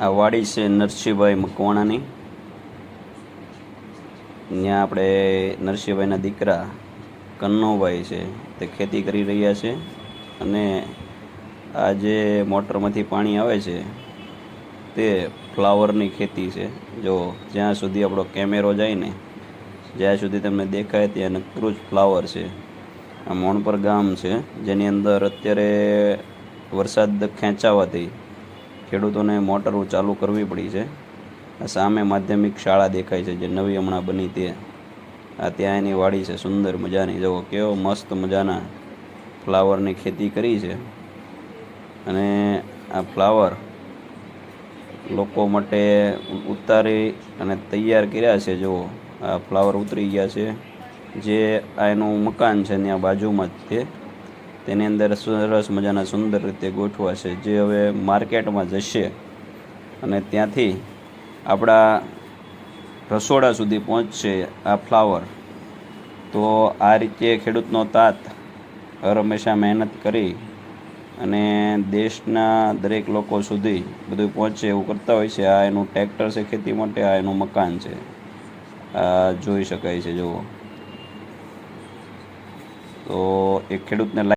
આ વાડી છે નરસિંહભાઈ મકવાણાની. ત્યાં આપણે નરસિંહભાઈના દીકરા કન્નુભાઈ છે, તે ખેતી કરી રહ્યા છે અને આ જે મોટરમાંથી પાણી આવે છે, તે ફ્લાવરની ખેતી છે. જો જ્યાં સુધી આપણો કેમેરો જાય ને, જ્યાં સુધી તમને દેખાય ત્યાં નકરું જ ફ્લાવર છે. આ મોણપર ગામ છે, જેની અંદર અત્યારે વરસાદ ખેંચાવાથી ખેડૂતોને મોટરો ચાલુ કરવી પડી છે. સામે માધ્યમિક શાળા દેખાય છે જે નવી હમણાં બની તે. આ ત્યાં એની વાડી છે સુંદર મજાની. જુઓ કેવો મસ્ત મજાના ફ્લાવરની ખેતી કરી છે. અને આ ફ્લાવર લોકો માટે ઉતારી અને તૈયાર કર્યા છે. જુઓ, આ ફ્લાવર ઉતરી ગયા છે. જે આ એનું મકાન છે ત્યાં બાજુમાં જ તે. તેની અંદર સરસ મજાના સુંદર રીતે ગોઠવા છે, જે હવે માર્કેટમાં જશે. અને ત્યાંથી આપણા રસોડા સુધી પહોંચશે આ ફ્લાવર. તો આ રીતે ખેડૂતનો તાત હર હંમેશા મહેનત કરી અને દેશના દરેક લોકો સુધી બધું પહોંચે એવું કરતા હોય છે. આ એનું ટ્રેક્ટર છે ખેતી માટે, આ એનું મકાન છે. આ જોઈ શકાય છે, જુઓ. તો એ ખેડૂતને